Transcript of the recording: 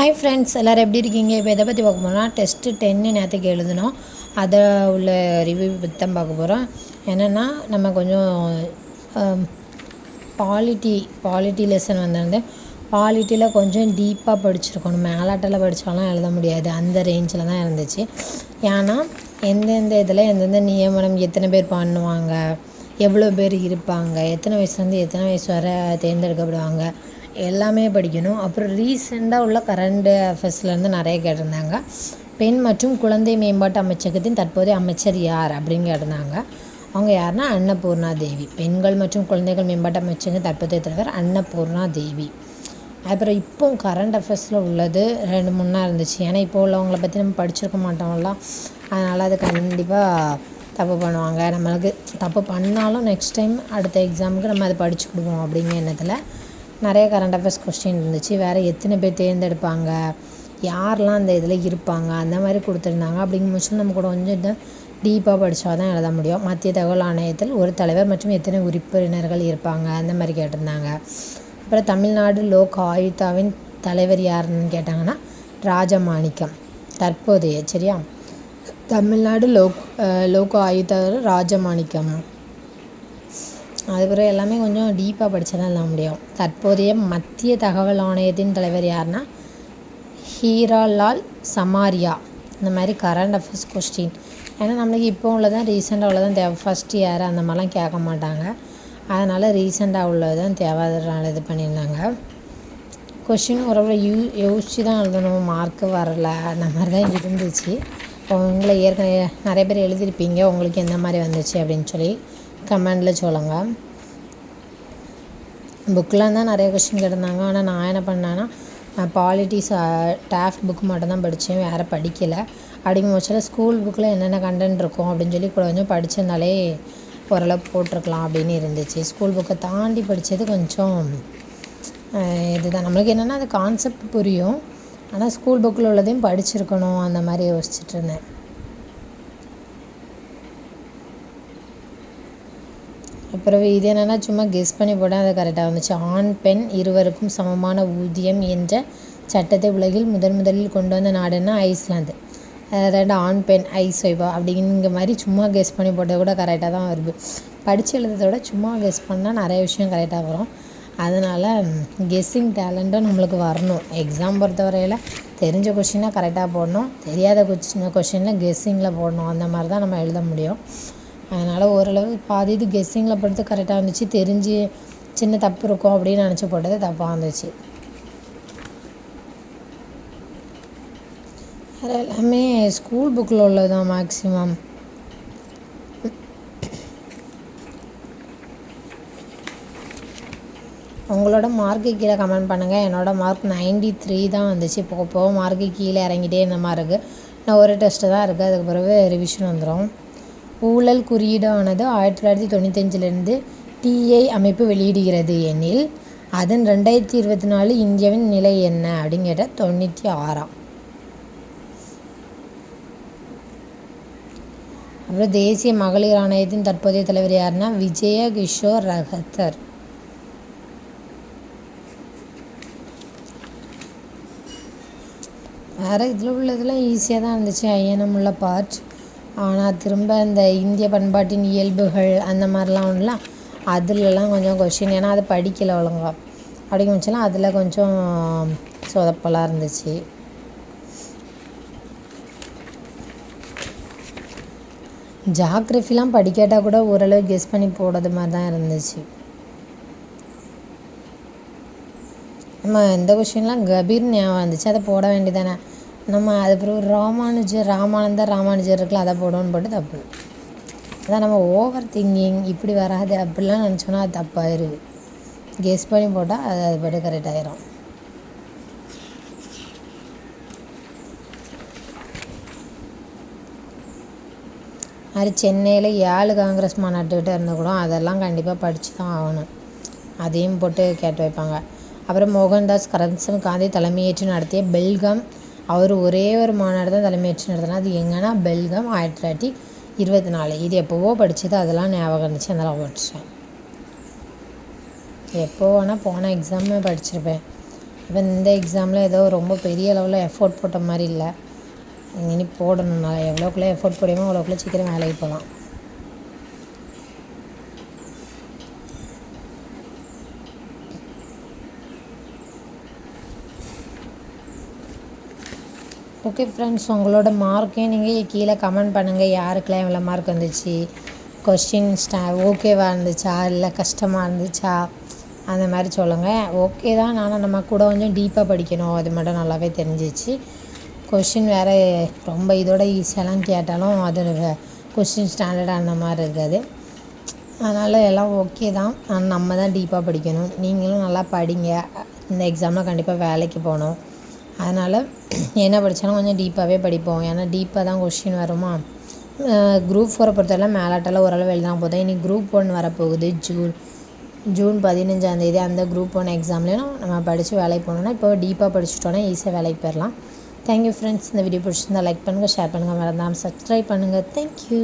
Hi friends எல்லோரும் எப்படி இருக்கீங்க? இப்போ எதை பற்றி பார்க்க போகிறோம்னா டெஸ்ட்டு டென்னு நேற்றுக்கு எழுதினோம் அதை உள்ள ரிவ்யூ பற்றி தான் பார்க்க போகிறோம் என்னென்னா நம்ம கொஞ்சம் பாலிட்டி பாலிட்டி லெசன் வந்திருந்து பாலிட்டியில் கொஞ்சம் டீப்பாக படிச்சிருக்கணும். மேலாட்டில் படித்தாலாம் எழுத முடியாது. அந்த ரேஞ்சில் தான் இருந்துச்சு. ஏன்னா எந்தெந்த இதில் எந்தெந்த நியமனம் எத்தனை பேர் பண்ணுவாங்க? எவ்வளோ பேர் இருப்பாங்க? எத்தனை வயசுலேருந்து எத்தனை வயசு வரை தேர்ந்தெடுக்கப்படுவாங்க? எல்லாமே படிக்கணும். அப்புறம் ரீசெண்டாக உள்ள கரண்ட் அஃபேர்ஸ்லேருந்து நிறைய கேட்டிருந்தாங்க. பெண் மற்றும் குழந்தை மேம்பாட்டு அமைச்சகத்தின் தற்போதைய அமைச்சர் யார் அப்படின்னு கேட்டிருந்தாங்க. அவங்க யாருன்னா அன்னபூர்ணா தேவி. பெண்கள் மற்றும் குழந்தைகள் மேம்பாட்டு அமைச்சகம் தற்போதைய தலைவர் அன்னபூர்ணா தேவி. அப்புறம் இப்போ கரண்ட் அஃபேர்ஸில் உள்ளது ரெண்டு மூணா இருந்துச்சு. ஏன்னா இப்போ உள்ளவங்கள பற்றி நம்ம படிச்சிருக்க மாட்டோம்ல. அதனால் அது கண்டிப்பாக தப்பு பண்ணுவாங்க. நம்மளுக்கு தப்பு பண்ணாலும் நெக்ஸ்ட் டைம் அடுத்த எக்ஸாமுக்கு நம்ம அதை படித்து கொடுப்போம் அப்படிங்கிற எண்ணத்தில் நிறைய கரண்ட் அஃபேர்ஸ் கொஸ்டின் இருந்துச்சு. வேறு எத்தனை பேர் தேர்ந்தெடுப்பாங்க? யாரெலாம் அந்த இதில் இருப்பாங்க? அந்த மாதிரி கொடுத்துருந்தாங்க. அப்படிங்கும் நம்ம கூட கொஞ்சம் இதை டீப்பாக படித்தா தான் எழுத முடியும். மத்திய தகவல் ஆணையத்தில் ஒரு தலைவர் மற்றும் எத்தனை உறுப்பினர்கள் இருப்பாங்க? அந்த மாதிரி கேட்டிருந்தாங்க. அப்புறம் தமிழ்நாடு லோக் ஆயுதாவின் தலைவர் யாருன்னு கேட்டாங்கன்னா ராஜமாணிக்கம். தற்போதைய சரியா? தமிழ்நாடு லோக் லோக் ஆயுக்தர் ராஜமாணிக்கம். அதுக்கப்புறம் எல்லாமே கொஞ்சம் டீப்பாக படித்தா தான் எழுத முடியும். தற்போதைய மத்திய தகவல் ஆணையத்தின் தலைவர் யாருன்னா ஹீராலால் சமாரியா. இந்த மாதிரி கரண்ட் அஃபேர்ஸ் கொஸ்டின் ஏன்னா நம்மளுக்கு இப்போ உள்ளதான் ரீசெண்டாக உள்ளதான் தேவை. ஃபஸ்ட் இயர் அந்த மாதிரிலாம் கேட்க மாட்டாங்க. அதனால் ரீசெண்டாக உள்ளது தான் தேவை. இது பண்ணியிருந்தாங்க. கொஷின் ஓரளவு யூ யோசித்து தான் எழுதணும். மார்க்கு வரல. அந்த மாதிரி தான் இருந்துச்சு உங்களை ஏற்கனவே நிறைய பேர் எழுதியிருப்பீங்க. உங்களுக்கு எந்த மாதிரி வந்துச்சு அப்படின்னு சொல்லி. கமெண்டில் சொல்லுங்கள் புக்கில் தான் நிறைய கொஷின் கேட்டிருந்தாங்க. ஆனால் நான் என்ன பண்ணேன்னா பாலிட்டிஸ் டேஃப் புக் மட்டும்தான் படித்தேன் வேறு படிக்கலை. அப்படிங்கும் பட்சத்தில் ஸ்கூல் புக்கில் என்னென்ன கண்டென்ட் இருக்கும் அப்படின்னு சொல்லி கூட கொஞ்சம் படிச்சிருந்தாலே ஓரளவு போட்டிருக்கலாம் அப்படின்னு இருந்துச்சு. ஸ்கூல் புக்கை தாண்டி படித்தது கொஞ்சம் இதுதான். நம்மளுக்கு என்னென்னா அது கான்செப்ட் புரியும். ஆனால் ஸ்கூல் புக்கில் உள்ளதையும் படிச்சிருக்கணும். அந்த மாதிரி யோசிச்சுட்டு இருந்தேன். பிறகு இது என்னென்னா சும்மா கெஸ் பண்ணி போட்டால் அது கரெக்டாக வந்துச்சு. ஆண் பெண் இருவருக்கும் சமமான ஊதியம் என்ற சட்டத்தை உலகில் முதன் முதலில் கொண்டு வந்த நாடுன்னா ஐஸ்லாந்து. ரெண்டு ஆண் பெண் ஐஸ் வைவா அப்படிங்கிற மாதிரி சும்மா கெஸ் பண்ணி போட்டால் கூட கரெக்டாக தான் வருது. படித்து எழுதுறதோட விட சும்மா கெஸ் பண்ணால் நிறைய விஷயம் கரெக்டாக வரும். அதனால் கெஸ்ஸிங் டேலண்ட்டும் நம்மளுக்கு வரணும். எக்ஸாம் பொறுத்தவரையில் தெரிஞ்ச கொஷினாக கரெக்டாக போடணும். தெரியாத கொஷின் கொஷினில் கெஸ்ஸிங்கில் போடணும். அந்த மாதிரி தான் நம்ம எழுத முடியும். அதனால் ஓரளவு பாதி இது கெஸ்ஸிங்கில் பொறுத்து கரெக்டாக இருந்துச்சு. தெரிஞ்சு சின்ன தப்பு இருக்கும் அப்படின்னு நினச்சி போட்டது தப்பாக இருந்துச்சு. வேறு எல்லாமே ஸ்கூல் புக்கில் உள்ளது தான் மேக்ஸிமம் உங்களோட மார்க்கு கீழே கமெண்ட் பண்ணுங்கள் என்னோடய மார்க் நைன்டி த்ரீ தான் வந்துச்சு. போக போக மார்க்கு கீழே இறங்கிட்டே இந்த மாதிரி இருக்குது நான் ஒரு டெஸ்ட்டு தான் இருக்குது அதுக்கு பிறகு ரிவிஷன் வந்துடும் ஊழல் குறியீடானது ஆயிரத்தி தொள்ளாயிரத்தி தொண்ணூத்தஞ்சிலிருந்து டிஐ அமைப்பு வெளியிடுகிறது எனில் அதன் ரெண்டாயிரத்தி இருபத்தி நாலு இந்தியாவின் நிலை என்ன அப்படின்னு கேட்டால் தொண்ணூற்றி ஆறாம். அப்புறம் தேசிய மகளிர் ஆணையத்தின் தற்போதைய தலைவர் யாருன்னா விஜய கிஷோர் ரகத்தர். வேறு இதில் உள்ளதெல்லாம் ஈஸியாக தான் இருந்துச்சு. ஐயனம் உள்ள பார்ட் ஆனால் திரும்ப இந்த இந்திய பண்பாட்டின் இயல்புகள் அந்த மாதிரிலாம் ஒன்றுலாம் அதுலலாம் கொஞ்சம் கொஷின் ஏன்னா அது படிக்கலை ஒழுங்கா. அப்படிங்க வச்சுலாம் அதில் கொஞ்சம் சொதப்பலாக இருந்துச்சு. ஜாக்ரஃபிலாம் படிக்காட்டால் கூட ஓரளவு கெஸ் பண்ணி போடுறது மாதிரி தான் இருந்துச்சு. நம்ம இந்த கொஷின்லாம் கபீர் ஞாபகம் இருந்துச்சு அதை போட வேண்டியதானே நம்ம அது பிறகு ராமானுஜர் ராமானந்தர் ராமானுஜர் இருக்குல்ல அதை போடணும்னு போட்டு தப்பு. அதான் நம்ம ஓவர் திங்கிங் இப்படி வராது அப்படிலாம் நினச்சோன்னா அது தப்பாயிருது கெஸ் பண்ணி போட்டால் அது அது பாட்டு ஆயிரும். அது சென்னையில் ஏழு காங்கிரஸ் மாநாட்டுக்கிட்ட இருந்து கூட அதெல்லாம் கண்டிப்பாக படித்து தான் ஆகணும். அதையும் போட்டு கேட்டு வைப்பாங்க. அப்புறம் மோகன்தாஸ் கரம்சந்த் காந்தி தலைமையேற்று நடத்திய பெல்காம் அவர் ஒரே ஒரு மாநாடு தான் தலைமையேற்று நடத்தினா அது எங்கன்னா பெல்காம் ஆயிரத்தி தொள்ளாயிரத்தி இருபத்தி நாலு. இது எப்போவோ படித்தது அதெல்லாம் ஞாபகம் இருந்துச்சு. அதெல்லாம் படித்தேன் எப்போ வேணால் போன எக்ஸாமே படிச்சிருப்பேன். இப்போ இந்த எக்ஸாமில் ஏதோ ரொம்ப பெரிய அளவில் எஃபோர்ட் போட்ட மாதிரி இல்லை. இனி போடணும் நான் எவ்வளோக்குள்ளே எஃபோர்ட் போடுமோ அவ்வளோக்குள்ளே சீக்கிரம் வேலைக்கு போகலாம். ஓகே ஃப்ரெண்ட்ஸ் உங்களோட மார்க்கையும் நீங்கள் கீழே கமெண்ட் பண்ணுங்கள் யாருக்கெல்லாம் எவ்வளோ மார்க் வந்துச்சு? கொஸ்டின் ஸ்டா ஓகேவா இருந்துச்சா? இல்லை கஷ்டமாக இருந்துச்சா? அந்த மாதிரி சொல்லுங்கள் ஓகே தான். ஆனால் நம்ம கூட கொஞ்சம் டீப்பாக படிக்கணும். அது மட்டும் நல்லாவே தெரிஞ்சிச்சு. கொஷின் வேறு ரொம்ப இதோட ஈஸியாலாம் கேட்டாலும் அது கொஷின் ஸ்டாண்டர்ட் அந்த மாதிரி இருக்காது. அதனால் எல்லாம் ஓகே தான். ஆனால் நம்ம தான் டீப்பாக படிக்கணும். நீங்களும் நல்லா படிங்க. இந்த எக்ஸாமில் கண்டிப்பாக வேலைக்கு போகணும். அதனால் என்ன படித்தாலும் கொஞ்சம் டீப்பாகவே படிப்போம். ஏன்னா டீப்பாக தான் கொஷின் வருமா? குரூப் ஃபோரை பொறுத்தவரை மேலாட்டெல்லாம் ஓரளவு எழுதினா போதும். இனி குரூப் ஒன் வரப்போகுது ஜூன் ஜூன் பதினஞ்சாந்தேதி அந்த குரூப் ஒன் எக்ஸாம்லேயும் நம்ம படித்து வேலைக்கு போனோம்னா இப்போ டீப்பாக படிச்சுட்டோன்னா ஈஸியாக வேலைக்கு போயிடலாம் தேங்க்யூ ஃப்ரெண்ட்ஸ் இந்த வீடியோ பிடிச்சிருந்தா லைக் பண்ணுங்கள் ஷேர் பண்ணுங்கள் மறந்தாமல் சப்ஸ்கிரைப் பண்ணுங்கள் தேங்க்யூ